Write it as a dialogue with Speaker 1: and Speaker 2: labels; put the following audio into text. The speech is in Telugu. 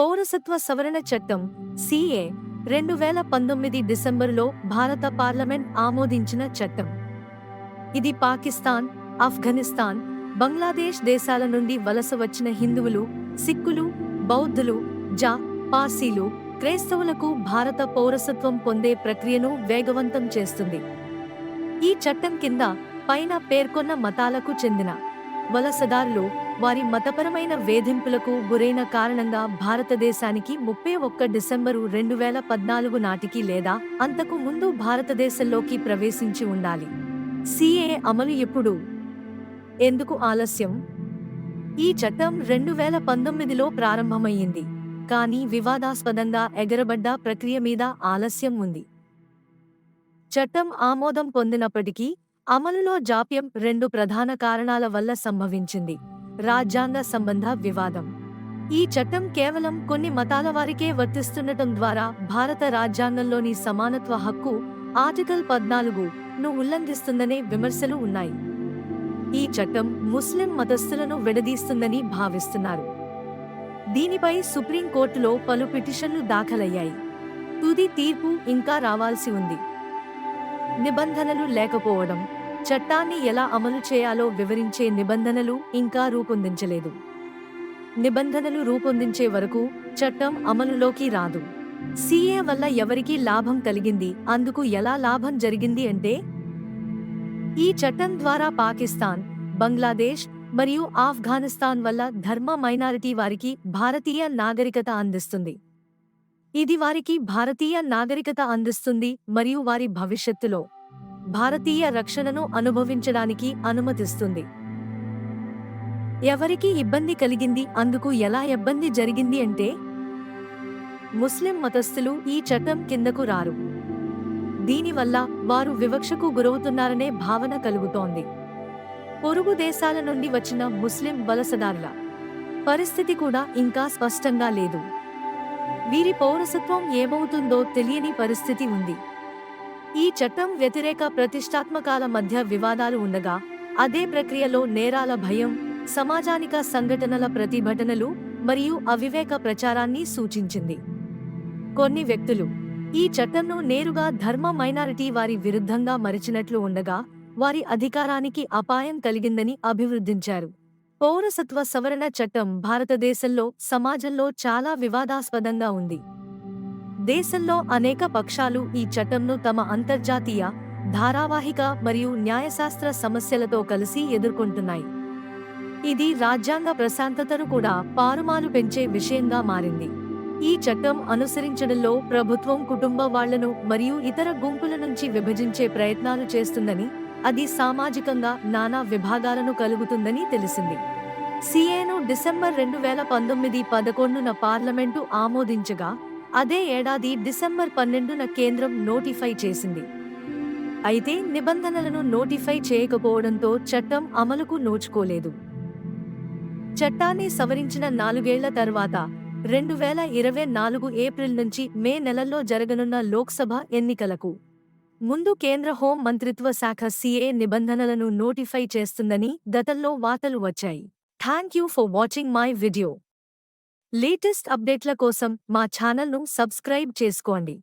Speaker 1: పౌరసత్వ సవరణ చట్టం సిఏ రెండు వేల పంతొమ్మిది డిసెంబరులో భారత పార్లమెంట్ ఆమోదించిన చట్టం. ఇది పాకిస్తాన్ ఆఫ్ఘనిస్తాన్ బంగ్లాదేశ్ దేశాల నుండి వలస వచ్చిన హిందువులు సిక్కులు బౌద్ధులు జా పార్సీలు క్రైస్తవులకు భారత పౌరసత్వం పొందే ప్రక్రియను వేగవంతం చేస్తుంది. ఈ చట్టం కింద పైన పేర్కొన్న మతాలకు చెందిన వలసదారులు వారి మతపరమైన వేధింపులకు గురైన కారణంగా భారతదేశానికి ముప్పై ఒక్క డిసెంబరు రెండు వేల పద్నాలుగు నాటికి లేదా అంతకు ముందు భారతదేశంలోకి ప్రవేశించి ఉండాలి. సిఏ అమలు ఎప్పుడు? ఎందుకు ఆలస్యం? ఈ చట్టం రెండు వేల పంతొమ్మిదిలో ప్రారంభమయ్యింది కానీ వివాదాస్పదంగా ఎగరబడ్డ ప్రక్రియ మీద ఆలస్యం ఉంది. చట్టం ఆమోదం పొందినప్పటికీ అమలులో జాప్యం రెండు ప్రధాన కారణాల వల్ల సంభవించింది. రాజ్యాంగ సంబంధ వివాదం. ఈ చట్టం కేవలం కొన్ని మతాల వారికే వర్తిస్తుండటం ద్వారా భారత రాజ్యాంగంలోని సమానత్వ హక్కు ఆర్టికల్ పద్నాలుగు ను ఉల్లంఘిస్తుందనే విమర్శలు ఉన్నాయి. ఈ చట్టం ముస్లిం మతస్థులను విడదీస్తుందని భావిస్తున్నారు. దీనిపై సుప్రీంకోర్టులో పలు పిటిషన్లు దాఖలయ్యాయి. తుది తీర్పు ఇంకా రావాల్సి ఉంది. నిబంధనలు లేకపోవడం చట్టాన్ని ఎలా అమలు చేయాలో వివరించే నిబంధనలు ఇంకా రూపొందించలేదు. నిబంధనలు రూపొందించే వరకు చట్టం అమలులోకి రాదు. సీఏ వల్ల ఎవరికి లాభం కలిగింది అందుకు ఎలా లాభం జరిగింది అంటే ఈ చట్టం ద్వారా పాకిస్తాన్ బంగ్లాదేశ్ మరియు ఆఫ్ఘనిస్తాన్ వల్ల ధర్మ మైనారిటీ వారికి భారతీయ నాగరికత అందిస్తుంది. ఇది వారికి భారతీయ నాగరికత అందిస్తుంది మరియు వారి భవిష్యత్తులో. భారతీయ రక్షణను అనుభవించడానికి అనుమతిస్తుంది. ఎవరికి ఇబ్బంది కలిగింది అందుకు ఎలా ఇబ్బంది జరిగింది అంటే ముస్లిం మతస్థులు ఈ చట్టం కిందకు రారు. దీనివల్ల వారు వివక్షకు గురవుతున్నారనే భావన కలుగుతోంది. పొరుగు దేశాల నుండి వచ్చిన ముస్లిం వలసదారుల పరిస్థితి కూడా ఇంకా స్పష్టంగా లేదు. వీరి పౌరసత్వం ఏమవుతుందో తెలియని పరిస్థితి ఉంది. ఈ చట్టం వ్యతిరేక ప్రతిష్టాత్మకాల మధ్య వివాదాలు ఉండగా అదే ప్రక్రియలో నేరాల భయం సమాజానిక సంఘటనల ప్రతిభటనలు మరియు అవివేక ప్రచారాన్ని సూచించింది. కొన్ని వ్యక్తులు ఈ చట్టంను నేరుగా ధర్మ మైనారిటీ వారి విరుద్ధంగా మరిచినట్లు ఉండగా వారి అధికారానికి అపాయం కలిగిందని అభివృద్ధించారు. పౌరసత్వ సవరణ చట్టం భారతదేశంలో సమాజంలో చాలా వివాదాస్పదంగా ఉంది. దేశంలో అనేక పక్షాలు ఈ చట్టంను తమ అంతర్జాతీయ ధారావాహిక మరియు న్యాయశాస్త్ర సమస్యలతో కలిసి ఎదుర్కొంటున్నాయి. ఇది రాజ్యాంగ ప్రశాంతతను కూడా పారుమారు పెంచే విషయంగా మారింది. ఈ చట్టం అనుసరించడంలో ప్రభుత్వం కుటుంబ వాళ్ళను మరియు ఇతర గుంపుల నుంచి విభజించే ప్రయత్నాలు చేస్తుందని అది సామాజికంగా నానా విభాగాలను కలుగుతుందని తెలిసింది. సిఏను డిసెంబర్ రెండు వేల పంతొమ్మిది పదకొండున పార్లమెంటు ఆమోదించగా అదే ఏడాది డిసెంబర్ పన్నెండున కేంద్రం నోటిఫై చేసింది. అయితే నిబంధనలను నోటిఫై చేయకపోవడంతో చట్టం అమలుకు నోచుకోలేదు. చట్టాన్ని సవరించిన నాలుగేళ్ళ తర్వాత రెండు వేల ఇరవై నాలుగు ఏప్రిల్ నుంచి మే నెలల్లో జరగనున్న లోక్సభ ఎన్నికలకు ముందు కేంద్ర హోం మంత్రిత్వ శాఖ సీఏ నిబంధనలను నోటిఫై చేస్తుందని గతంలో వార్తలు వచ్చాయి. Thank you for watching my video. Latest అప్డేట్ల కోసం మా ఛానల్ను సబ్స్క్రైబ్ చేసుకోండి.